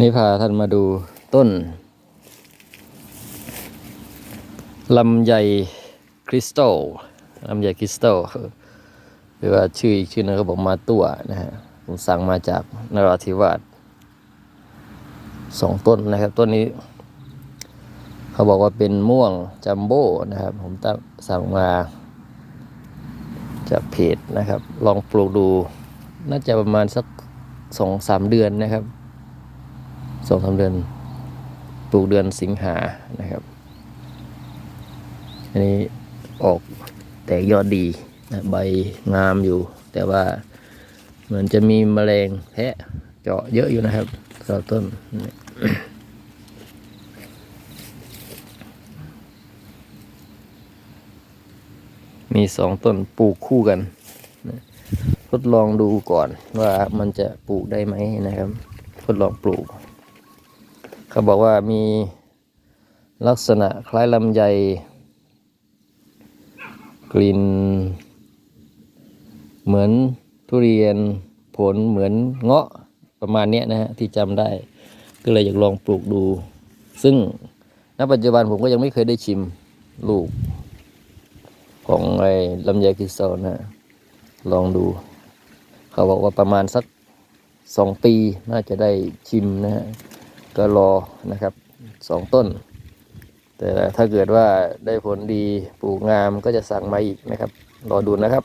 นี่พาท่านมาดูต้นลำไยคริสตัลลำไยคริสตัลหรือว่าชื่ออีกชื่อนึงเขาบอกมาตัวนะฮะผมสั่งมาจากนราธิวาสสองต้นนะครับต้นนี้ เขาบอกว่าเป็นม่วงจัมโบ้นะครับ ผมตั้งสั่งมาจากเพจนะครับ ลองปลูกดู น่าจะประมาณสักสองสามเดือนนะครับ สองสาเดือนปลูกเดือนสิงหานะครับ อันนี้ออกแตกยอดดีนะใบงามอยู่ แต่ว่าเหมือนจะมีแมลงแทะเจาะเยอะอยู่นะครับสำหรับต้นมีสองต้นปลูกคู่กันนะทดลองดูก่อนว่ามันจะปลูกได้ไหมนะครับ ทดลองปลูก เขาบอกว่ามีลักษณะคล้ายลำไย กลิ่น เหมือนทุเรียนผลเหมือนเงาะประมาณนี้นะฮะที่จำได้ ก็เลยอยากลองปลูกดู ซึ่งณปัจจุบันผมก็ยังไม่เคยได้ชิมลูก ของไอ้ลำไยคริสตัลนะฮะลองดู เขาบอกว่าประมาณสักสองปีน่าจะได้ชิมนะฮะ ก็รอนะครับสองต้น แต่ถ้าเกิดว่าได้ผลดีปลูกงามก็จะสั่งมาอีกนะครับ รอดูนะครับ